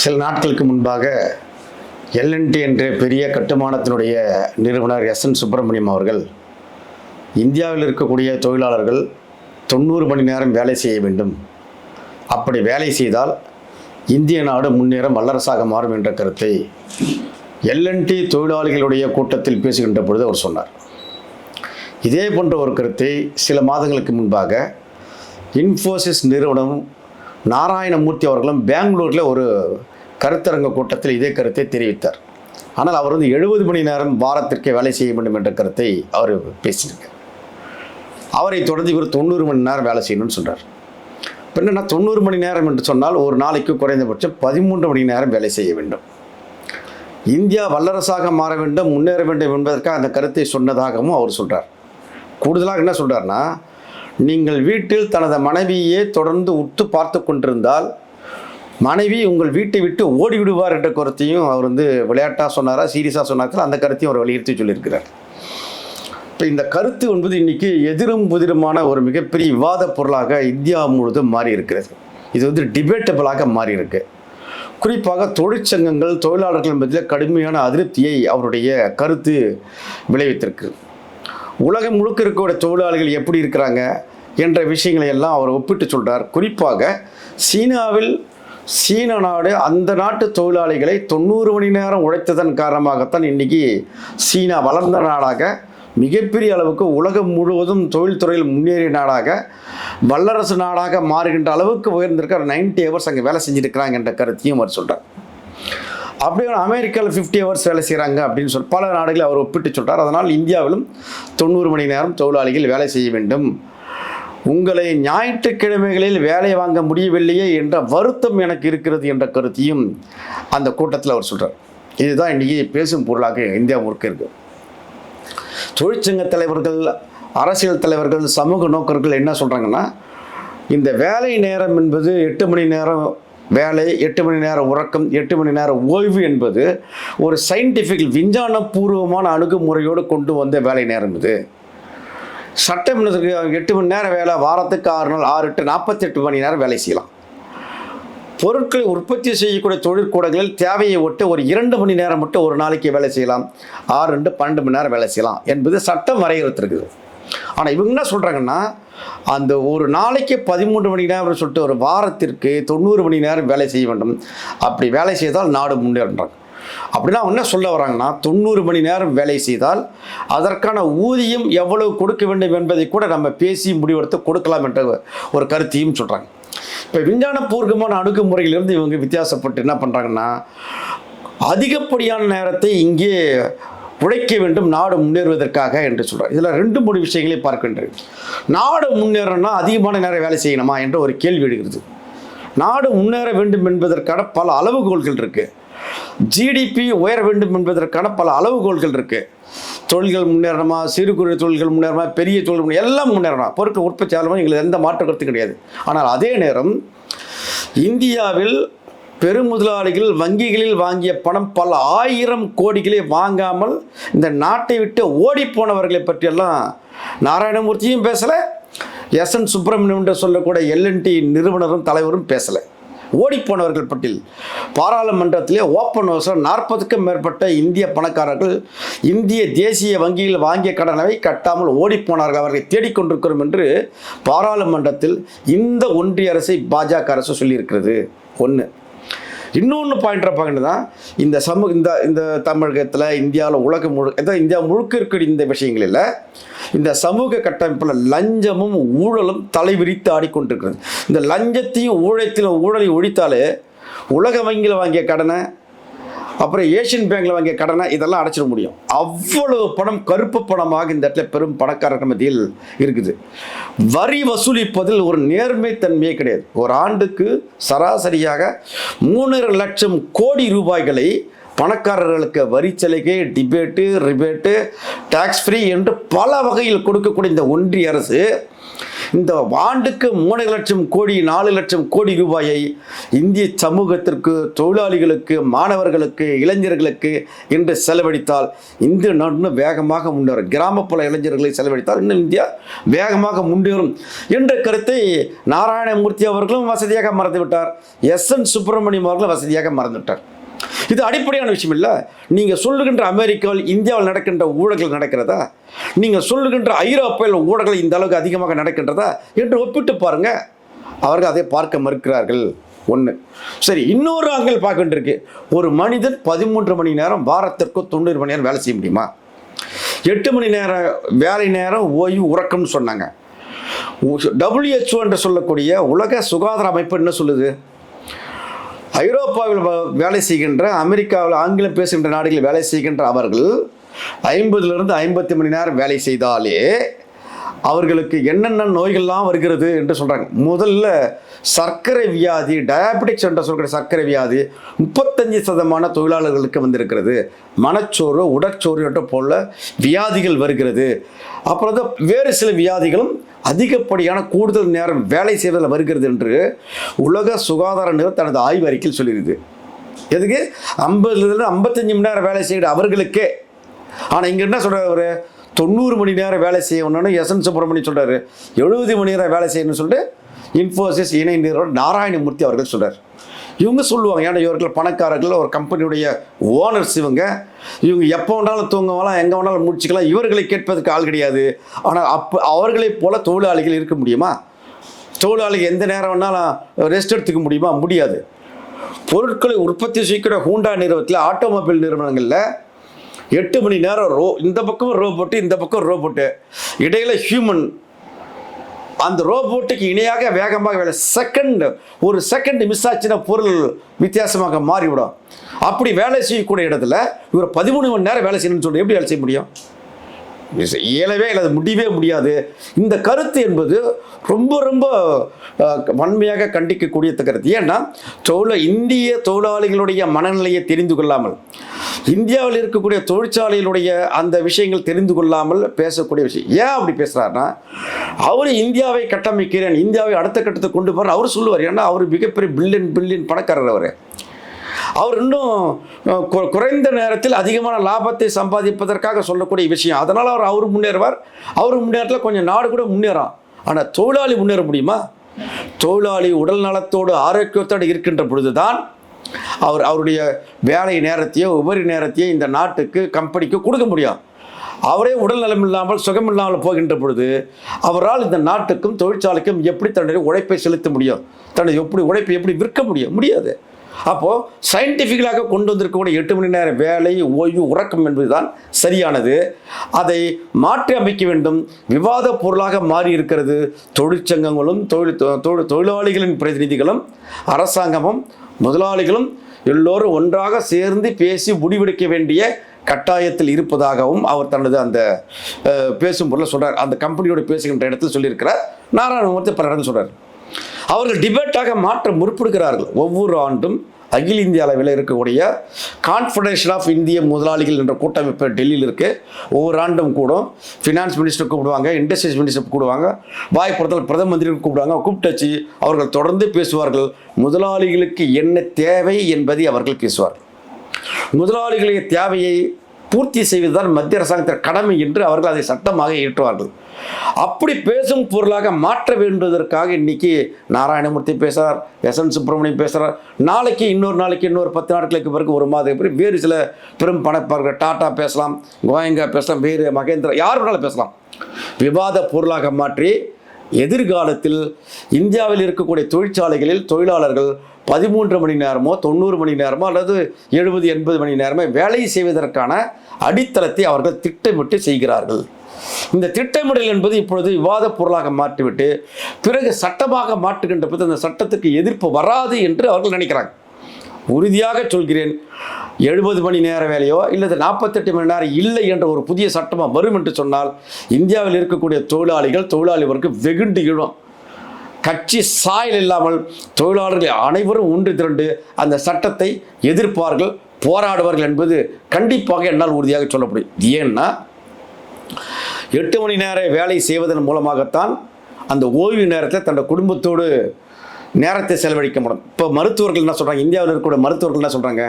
சில நாட்களுக்கு முன்பாக எல்என்டி என்ற பெரிய கட்டுமானத்தினுடைய நிறுவனர் எஸ் என் சுப்பிரமணியம் அவர்கள் இந்தியாவில் இருக்கக்கூடிய தொழிலாளர்கள் தொண்ணூறு மணி நேரம் வேலை செய்ய வேண்டும். அப்படி வேலை செய்தால் இந்திய நாடு முன்னேற வல்லரசாக மாறும் என்ற கருத்தை எல்என்டி தொழிலாளிகளுடைய கூட்டத்தில் பேசுகின்ற பொழுது அவர் சொன்னார். இதே போன்ற ஒரு கருத்தை சில மாதங்களுக்கு முன்பாக இன்ஃபோசிஸ் நிறுவனம் நாராயணமூர்த்தி அவர்களும் பெங்களூரில் ஒரு கருத்தரங்க கூட்டத்தில் இதே கருத்தை தெரிவித்தார். ஆனால் அவர் வந்து எழுபது மணி நேரம் வாரத்திற்கே வேலை செய்ய வேண்டும் என்ற கருத்தை அவர் பேசியிருக்கார். அவரை தொடர்ந்து இவர் தொண்ணூறு மணி நேரம் வேலை செய்யணும்னு சொல்கிறார் இப்போ தொண்ணூறு மணி நேரம் என்று சொன்னால் ஒரு நாளைக்கு குறைந்தபட்சம் பதிமூன்று மணி நேரம் வேலை செய்ய வேண்டும். இந்தியா வல்லரசாக மாற வேண்டும் முன்னேற வேண்டும் என்பதற்காக அந்த கருத்தை சொன்னதாகவும் அவர் சொல்கிறார் கூடுதலாக என்ன சொல்கிறார்னா நீங்கள் வீட்டில் தனது மனைவியே தொடர்ந்து உற்று பார்த்து கொண்டிருந்தால் மனைவி உங்கள் வீட்டை விட்டு ஓடி விடுவார் என்ற கருத்தையும் அவர் வந்து விளையாட்டாக சொன்னாரா சீரியஸாக சொன்னார்கள் அந்த கருத்தையும் அவர் வலியுறுத்தி சொல்லியிருக்கிறார். இப்போ இந்த கருத்து என்பது இன்றைக்கி எதிரும் புதிருமான ஒரு மிகப்பெரிய விவாத பொருளாக இந்தியா முழுவதும் மாறி இருக்கிறது இது வந்து டிபேட்டபிளாக மாறி இருக்கு குறிப்பாக தொழிற்சங்கங்கள் தொழிலாளர்கள் மத்தியில் கடுமையான அதிருப்தியை அவருடைய கருத்து விளைவித்திருக்கு. உலகம் முழுக்க இருக்கக்கூடிய தொழிலாளிகள் எப்படி இருக்கிறாங்க? என்ற விஷயங்களை எல்லாம் அவர் ஒப்பிட்டு சொல்கிறார் குறிப்பாக சீனாவில் சீன நாடு அந்த நாட்டு தொழிலாளிகளை தொண்ணூறு மணி நேரம் உழைத்ததன் காரணமாகத்தான் இன்னைக்கு சீனா வளர்ந்த நாடாக மிகப்பெரிய அளவுக்கு உலகம் முழுவதும் தொழில்துறையில் முன்னேறிய நாடாக வல்லரசு நாடாக மாறுகின்ற அளவுக்கு உயர்ந்திருக்கார் நைன்டி ஹவர்ஸ் அங்கே வேலை செஞ்சுருக்கிறாங்க என்ற கருத்தையும் அவர் சொல்கிறார் அப்படியே அமெரிக்காவில் ஃபிஃப்டி ஹவர்ஸ் வேலை செய்கிறாங்க அப்படின்னு சொல்லி பல நாடுகளை அவர் ஒப்பிட்டு சொல்கிறார் அதனால் இந்தியாவிலும் தொண்ணூறு மணி நேரம் தொழிலாளிகள் வேலை செய்ய வேண்டும். உங்களை ஞாயிற்றுக்கிழமைகளில் வேலை வாங்க முடியவில்லையே என்ற வருத்தம் எனக்கு இருக்கிறது என்ற கருத்தையும் அந்த கூட்டத்தில் அவர் சொல்கிறார் இதுதான் இன்றைக்கி பேசும் பொருளாக இந்தியா முழுக்க இருக்கு. தொழிற்சங்க தலைவர்கள் அரசியல் தலைவர்கள் சமூக நோக்கர்கள் என்ன சொல்கிறாங்கன்னா இந்த வேலை நேரம் என்பது எட்டு மணி நேரம் வேலை எட்டு மணி நேரம் உறக்கம் எட்டு மணி நேரம் ஓய்வு என்பது ஒரு சயின்டிஃபிக் விஞ்ஞானபூர்வமான அணுகுமுறையோடு கொண்டு வந்த வேலை நேரம் இது. சட்டம் எட்டு மணி நேரம் வேலை வாரத்துக்கு ஆறு நாள் ஆறு எட்டு நாற்பத்தெட்டு மணி நேரம் வேலை செய்யலாம். பொருட்களை உற்பத்தி செய்யக்கூடிய தொழிற்கூடங்களில் தேவையை ஒட்டு ஒரு இரண்டு மணி நேரம் மட்டும் ஒரு நாளைக்கு வேலை செய்யலாம். ஆறு ரெண்டு பன்னெண்டு மணி நேரம் வேலை செய்யலாம் என்பது சட்டம் வரையறுத்திருக்குது. ஆனால் இவங்க என்ன சொல்கிறாங்கன்னா அந்த ஒரு நாளைக்கு பதிமூன்று மணி நேரம் சொல்லிட்டு ஒரு வாரத்திற்கு தொண்ணூறு மணி நேரம் வேலை செய்ய வேண்டும். அப்படி வேலை செய்தால் நாடு முன்னேறுன்றாங்க அப்படின்னா என்ன சொல்ல வராங்கன்னா தொண்ணூறு மணி நேரம் வேலை செய்தால் அதற்கான ஊதியம் எவ்வளவு கொடுக்க வேண்டும் என்பதை கூட நம்ம பேசி முடிவெடுத்து கொடுக்கலாம் என்ற ஒரு கருத்தையும் சொல்கிறாங்க இப்போ விஞ்ஞான பூர்வமான அணுகுமுறையிலிருந்து இவங்க வித்தியாசப்பட்டு என்ன பண்ணுறாங்கன்னா அதிகப்படியான நேரத்தை இங்கே உழைக்க வேண்டும் நாடு முன்னேறுவதற்காக என்று சொல்கிறார் இதில் ரெண்டு மூணு விஷயங்களை பார்க்கின்றேன். நாடு முன்னேறணும்னா அதிகமான நேரம் வேலை செய்யணுமா என்ற ஒரு கேள்வி எழுகிறது. நாடு முன்னேற வேண்டும் என்பதற்கான பல அளவுகோல்கள் இருக்குது ஜிடிபி உயர வேண்டும் என்பதற்கான பல அளவுகோல்கள் இருக்குது தொழில்கள் முன்னேறணுமா? சிறு குறு தொழில்கள் முன்னேறணுமா? பெரிய தொழில் எல்லாம் முன்னேறணும்? பொருட்கள் உற்பத்தி ஆகணுமா? எங்களுக்கு எந்த மாற்ற கருத்து கிடையாது. ஆனால் அதே நேரம் இந்தியாவில் பெருமுதலாளிகள் வங்கிகளில் வாங்கிய பணம் பல ஆயிரம் கோடிகளை வாங்காமல் இந்த நாட்டை விட்டு ஓடி போனவர்களை பற்றியெல்லாம் நாராயணமூர்த்தியும் பேசலை. எஸ் என் சுப்பிரமணியம் என்று சொல்லக்கூடிய எல்என்டி நிறுவனரும் தலைவரும் பேசலை. ஓடிப்போனவர்கள் பட்டியல் பாராளுமன்றத்திலே ஓப்பன் ஹவுஸில் நாற்பதுக்கும் மேற்பட்ட இந்திய பணக்காரர்கள் இந்திய தேசிய வங்கியில் வாங்கிய கடனவை கட்டாமல் ஓடிப்போனார்கள். அவர்களை தேடிக்கொண்டிருக்கிறோம் என்று பாராளுமன்றத்தில் இந்த ஒன்றிய அரசை பாஜக அரசு சொல்லியிருக்கிறது. ஒன்று இன்னொன்று பாயிண்ட் பார்க்கணும் தான் இந்த சமூக இந்த இந்த தமிழகத்தில் இந்தியாவில் உலகம் முழு இந்தியா முழுக்க இருக்கிற இந்த விஷயங்களில் இந்த சமூக கட்டமைப்பில் லஞ்சமும் ஊழலும் தலைவிரித்து ஆடிக்கொண்டிருக்கிறது. இந்த லஞ்சத்தையும் ஊழத்திலும் ஊழலை ஒழித்தாலே உலக வங்கியில் வாங்கிய கடனை அப்புறம் ஏஷியன் பேங்க்கில் வாங்கிய கடனை இதெல்லாம் அடைச்சிட முடியும். அவ்வளவு பணம் கருப்பு பணமாக இந்த இடத்துல பெரும் பணக்காரர்கள் மத்தியில் இருக்குது. வரி வசூலிப்பதில் ஒரு நேர்மைத்தன்மையே கிடையாது. ஒரு ஆண்டுக்கு சராசரியாக மூணரை லட்சம் கோடி ரூபாய்களை பணக்காரர்களுக்கு வரி சலுகை டிபேட்டு ரிபேட்டு டாக்ஸ் ஃப்ரீ என்று பல வகையில் கொடுக்கக்கூடிய இந்த ஒன்றிய அரசு இந்த ஆண்டுக்கு மூணு லட்சம் கோடி நாலு லட்சம் கோடி ரூபாயை இந்திய சமூகத்திற்கு தொழிலாளிகளுக்கு மாணவர்களுக்கு இளைஞர்களுக்கு என்று செலவழித்தால் இந்திய நாடு வேகமாக முன்னேறும். கிராமப்புற இளைஞர்களை செலவழித்தால் இன்னும் இந்தியா வேகமாக முன்னேறும். என்ற கருத்தை நாராயணமூர்த்தி அவர்களும் வசதியாக மறந்துவிட்டார். எஸ் என் சுப்பிரமணியம் அவர்களும் வசதியாக மறந்துவிட்டார். இது அடிப்படையான விஷயம் இல்லை. நீங்கள் சொல்லுகின்ற அமெரிக்காவில் இந்தியாவில் நடக்கின்ற ஊழல்கள் நடக்கிறதா? நீங்கள் சொல்லுகின்ற ஐரோப்பாவில் ஊழல்கள் இந்த அளவுக்கு அதிகமாக நடக்கின்றதா? என்று ஒப்பிட்டு பாருங்கள் அவர்கள் அதை பார்க்க மறுக்கிறார்கள். ஒன்று சரி இன்னொரு ஆங்கிள் பார்க்க வேண்டியிருக்கு ஒரு மனிதன் பதிமூன்று மணி நேரம் வாரத்திற்கு தொண்ணூறு மணி நேரம் வேலை செய்ய முடியுமா? எட்டு மணி நேரம் வேலை நேரம் ஓய்வு உறக்கம்னு சொன்னாங்க. டபிள்யூஹெச்ஓ என்று சொல்லக்கூடிய உலக சுகாதார அமைப்பு என்ன சொல்லுது? ஐரோப்பாவில் வேலை செய்கின்ற அமெரிக்காவில் ஆங்கிலம் பேசுகின்ற நாடுகளில் வேலை செய்கின்ற அவர்கள் ஐம்பதுலேருந்து ஐம்பத்தி மணி நேரம் வேலை செய்தாலே அவர்களுக்கு என்னென்ன நோய்கள்லாம் வருகிறது என்று சொல்கிறாங்க முதல்ல சர்க்கரை வியாதி டயபெட்டிக்ஸ் என்று சொல்கிற சர்க்கரை வியாதி முப்பத்தஞ்சு சதமான தொழிலாளர்களுக்கு வந்திருக்கிறது. மனச்சோறு உடற்சோறு என்ற போல வியாதிகள் வருகிறது. அப்புறம் தான் வேறு சில வியாதிகளும் அதிகப்படியான கூடுதல் நேரம் வேலை செய்வதில் வருகிறது என்று உலக சுகாதார நிறுவனம் தனது ஆய்வு அறிக்கையில் சொல்லியிருக்கு எதுக்கு? ஐம்பதுலேருந்து ஐம்பத்தஞ்சு மணி நேரம் வேலை செய்கிற அவர்களுக்கே. ஆனால் இங்கே என்ன சொல்கிறார் அவர்? தொண்ணூறு மணி நேரம் வேலை செய்யணும்னு எஸ் என் சுப்பிரமணியம் சொல்கிறார் எழுபது மணி நேரம் வேலை செய்யணும்னு சொல்லிட்டு இன்ஃபோசிஸ் இணை நிறுவனர் நாராயணமூர்த்தி அவர்கள் சொல்கிறார் இவங்க சொல்லுவாங்க ஏன்னா இவர்கள் பணக்காரர்கள் ஒரு கம்பெனியுடைய ஓனர்ஸ் இவங்க. இவங்க எப்போ வேணாலும் தூங்கலாம் எங்கே வேணாலும் முடிச்சுக்கலாம். இவர்களை கேட்பதற்கு ஆள் கிடையாது. ஆனால் அப்போ அவர்களைப் போல தொழிலாளிகள் இருக்க முடியுமா? தொழிலாளிகள் எந்த நேரம் வேணாலும் ரெஸ்ட் எடுத்துக்க முடியுமா? முடியாது. பொருட்களை உற்பத்தி செய்கிற ஹூண்டா நிறுவனத்தில் ஆட்டோமொபைல் நிறுவனங்களில் எட்டு மணி நேரம் ரோ இந்த பக்கம் ரோபோட்டு இந்த பக்கம் ரோபோட்டு இடையில ஹியூமன் அந்த ரோபோட்டுக்கு இணையாக வேகமாக வேலை. செகண்ட் ஒரு செகண்ட் மிஸ் ஆச்சுன்னா பொருள் வித்தியாசமாக மாறிவிடும். அப்படி வேலை செய்யக்கூடிய இடத்துல இவர் பதிமூணு மணி நேரம் வேலை செய்யணும்னு சொல்லி எப்படி வேலை செய்ய முடியும்? இயலவே இல்லை அது முடியவே முடியாது. இந்த கருத்து என்பது ரொம்ப ரொம்ப வன்மையாக கண்டிக்கக்கூடிய கருத்து. ஏன்னா தொழில இந்திய தொழிலாளிகளுடைய மனநிலையை தெரிந்து கொள்ளாமல் இந்தியாவில் இருக்கக்கூடிய தொழிற்சாலைகளுடைய அந்த விஷயங்கள் தெரிந்து கொள்ளாமல் பேசக்கூடிய விஷயம். ஏன் அப்படி பேசுகிறாருன்னா அவர் இந்தியாவை கட்டமைக்கிறேன் இந்தியாவை அடுத்த கட்டத்தை கொண்டு போகிறார் அவர் சொல்லுவார். ஏன்னா அவர் மிகப்பெரிய பில்லியன் பில்லியன் பணக்காரர் அவர். அவர் இன்னும் குறைந்த நேரத்தில் அதிகமான லாபத்தை சம்பாதிப்பதற்காக சொல்லக்கூடிய விஷயம். அதனால் அவர் அவர் முன்னேறுவார். அவர் முன்னேறத்தில் கொஞ்சம் நாடு கூட முன்னேறான். ஆனால் தொழிலாளி முன்னேற முடியுமா? தொழிலாளி உடல் நலத்தோடு ஆரோக்கியத்தோடு இருக்கின்ற பொழுதுதான் அவர் அவருடைய வேலை நேரத்தையோ உபரி நேரத்தையோ இந்த நாட்டுக்கு கம்பெனிக்கு கொடுக்க முடியும். அவரே உடல் நலம் இல்லாமல் சுகம் இல்லாமல் போகின்ற பொழுது அவரால் இந்த நாட்டுக்கும் தொழிற்சாலைக்கும் எப்படி தன்னுடைய உழைப்பை செலுத்த முடியும்? தன்னுடைய எப்படி உழைப்பை எப்படி விற்க முடியும்? முடியாது. அப்போது சயின்டிஃபிக்கலாக கொண்டு வந்திருக்கக்கூடிய எட்டு மணி நேர வேலை ஓய்வு உறக்கம் என்பதுதான் சரியானது. அதை மாற்றி அமைக்க வேண்டும். விவாத பொருளாக மாறி இருக்கிறது. தொழிற்சங்கங்களும் தொழில் தொழிலாளிகளின் பிரதிநிதிகளும் அரசாங்கமும் முதலாளிகளும் எல்லோரும் ஒன்றாக சேர்ந்து பேசி முடிவெடுக்க வேண்டிய கட்டாயத்தில் இருப்பதாகவும் அவர் தனது அந்த பேசும் பொருளை சொல்கிறார் அந்த கம்பெனியோட பேசுகின்ற இடத்தில் சொல்லியிருக்கிறார். நாராயணமூர்த்தி பல இடத்துல சொல்கிறார் அவர்கள் டிபேட்டாக மாற்ற முற்படுகிறார்கள். ஒவ்வொரு ஆண்டும் அகில இந்திய அளவில் இருக்கக்கூடிய கான்ஃபெடரேஷன் ஆஃப் இந்திய முதலாளிகள் என்ற கூட்டமைப்பு டெல்லியில் இருக்குது ஒவ்வொரு ஆண்டும் கூடும். ஃபினான்ஸ் மினிஸ்டர் கூப்பிடுவாங்க இண்டஸ்ட்ரீஸ் மினிஸ்டர் கூப்பிடுவாங்க வாய்ப்புறத்தில் பிரதம மந்திரி கூப்பிடுவாங்க கூப்பிட்டு அவர்கள் தொடர்ந்து பேசுவார்கள். முதலாளிகளுக்கு என்ன தேவை என்பதை அவர்கள் பேசுவார்கள். முதலாளிகளுடைய தேவையை பூர்த்தி செய்வதுதான் மத்திய அரசாங்கத்தின் கடமை என்று அவர்கள் அதை சட்டமாக ஏற்றுவார்கள். அப்படி பேசும் பொருளாக மாற்ற வேண்டுவதற்காக இன்னைக்கு நாராயணமூர்த்தி பேசுகிறார் எஸ் என் சுப்பிரமணியம் பேசுகிறார் நாளைக்கு இன்னொரு நாளைக்கு இன்னொரு பத்து நாட்களுக்கு பிறகு ஒரு மாதத்துக்கு பிறகு வேறு சில பெரும் பணப்பார்கள் டாட்டா பேசலாம் கோயங்கா பேசலாம் வேறு மகேந்திரா யார் வேணாலும் பேசலாம். விவாத பொருளாக மாற்றி எதிர்காலத்தில் இந்தியாவில் இருக்கக்கூடிய தொழிற்சாலைகளில் தொழிலாளர்கள் பதிமூன்று மணி நேரமோ தொண்ணூறு மணி நேரமோ அல்லது எழுபது எண்பது மணி நேரமோ வேலை செய்வதற்கான அடித்தளத்தை அவர்கள் திட்டமிட்டு செய்கிறார்கள். இந்த திட்டமிடல் என்பது இப்பொழுது விவாத பொருளாக மாற்றிவிட்டு பிறகு சட்டமாக மாற்றுகின்ற போது அந்த சட்டத்துக்கு எதிர்ப்பு வராது என்று அவர்கள் நினைக்கிறாங்க. உறுதியாக சொல்கிறேன் எழுபது மணி நேர வேலையோ இல்லது நாற்பத்தெட்டு மணி நேரம் இல்லை என்ற ஒரு புதிய சட்டமாக வரும் என்று சொன்னால் இந்தியாவில் இருக்கக்கூடிய தொழிலாளிகள் தொழிலாளி வர்க்கம் வெகுண்டு இழும். கட்சி சாயல் இல்லாமல் தொழிலாளர்கள் அனைவரும் ஒன்று திரண்டு அந்த சட்டத்தை எதிர்ப்பார்கள் போராடுவார்கள் என்பது கண்டிப்பாக என்னால் உறுதியாக சொல்ல முடியும் ஏன்னா எட்டு மணி நேர வேலை செய்வதன் மூலமாகத்தான் அந்த ஓய்வு நேரத்தை தன்னோட குடும்பத்தோடு நேரத்தை செலவழிக்க முடியும். இப்போ மருத்துவர்கள் என்ன சொல்கிறாங்க இந்தியாவில் இருக்கக்கூடிய மருத்துவர்கள் என்ன சொல்கிறாங்க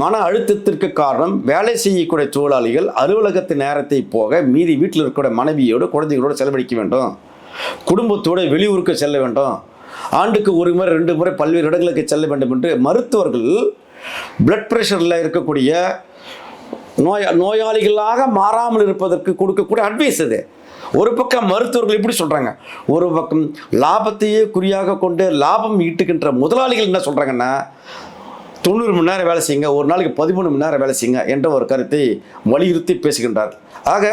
மன அழுத்தத்திற்கு காரணம் வேலை செய்யக்கூடிய தொழிலாளிகள் அலுவலகத்து நேரத்தை போக மீதி வீட்டில் இருக்கக்கூடிய மனைவியோடு குழந்தைகளோடு செலவழிக்க வேண்டும். குடும்பத்தோடு வெளியூருக்கு செல்ல வேண்டும். ஆண்டுக்கு ஒரு முறை ரெண்டு முறை பல்வேறு இடங்களுக்கு செல்ல வேண்டும் என்று மருத்துவர்கள் பிளட் ப்ரெஷரில் இருக்கக்கூடிய நோயா நோயாளிகளாக மாறாமல் இருப்பதற்கு கொடுக்கக்கூடிய அட்வைஸ் இது. ஒரு பக்கம் மருத்துவர்கள் இப்படி சொல்கிறாங்க ஒரு பக்கம் லாபத்தையே குறியாக கொண்டு லாபம் ஈட்டுகின்ற முதலாளிகள் என்ன சொல்கிறாங்கன்னா தொண்ணூறு மணி நேரம் வேலை செய்யுங்க ஒரு நாளைக்கு பதிமூணு மணி நேரம் வேலை செய்யுங்க என்ற ஒரு கருத்தை வலியுறுத்தி பேசுகின்றார் ஆக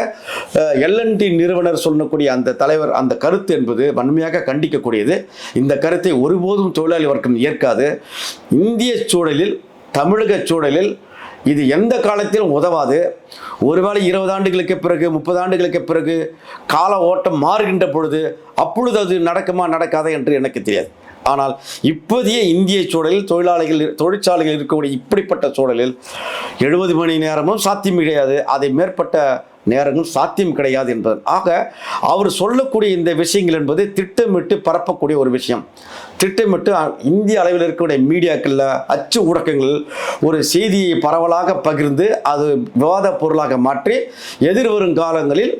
எல்என்டி நிறுவனர் சொல்லக்கூடிய அந்த தலைவர் அந்த கருத்து என்பது வன்மையாக கண்டிக்கக்கூடியது. இந்த கருத்தை ஒருபோதும் தொழிலாளி வர்க்கம் ஏற்காது. இந்திய சூழலில் தமிழக சூழலில் இது எந்த காலத்திலும் உதவாது. ஒருவேளை இருபது ஆண்டுகளுக்கு பிறகு முப்பது ஆண்டுகளுக்கு பிறகு கால ஓட்டம் மாறுகின்ற பொழுது அப்பொழுது அது நடக்குமா நடக்காதா என்று எனக்கு தெரியாது. ஆனால் இப்போதைய இந்திய சூழலில் தொழிலாளிகள் தொழிற்சாலைகள் இருக்கக்கூடிய இப்படிப்பட்ட சூழலில் எழுபது மணி நேரமும் சாத்தியம் கிடையாது. அதை மேற்பட்ட நேரங்கள் சாத்தியம் கிடையாது என்பது. ஆக அவர் சொல்லக்கூடிய இந்த விஷயங்கள் என்பது திட்டமிட்டு பரப்பக்கூடிய ஒரு விஷயம். திட்டமிட்டு இந்திய அளவில் இருக்கக்கூடிய மீடியாக்களில் அச்சு ஊடகங்கள் ஒரு செய்தியை பரவலாக பகிர்ந்து அது விவாத பொருளாக மாற்றி எதிர்வரும் காலங்களில்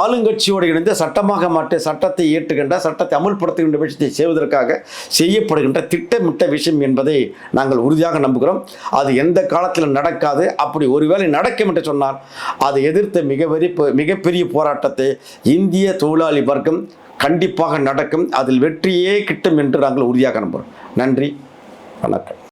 ஆளுங்கட்சியோடு இணைந்து சட்டமாக மாற்றிய சட்டத்தை ஏற்றுகின்ற சட்டத்தை அமுல்படுத்துகின்ற விஷயத்தை செய்வதற்காக செய்யப்படுகின்ற திட்டமிட்ட விஷயம் என்பதை நாங்கள் உறுதியாக நம்புகிறோம். அது எந்த காலத்திலும் நடக்காது. அப்படி ஒருவேளை நடக்கும் என்று சொன்னால் அதை எதிர்த்த மிகப்பெரிய மிகப்பெரிய போராட்டத்தை இந்திய தொழிலாளி வர்க்கம் கண்டிப்பாக நடக்கும். அதில் வெற்றியே கிட்டும் என்று நாங்கள் உறுதியாக நம்புகிறோம். நன்றி. வணக்கம்.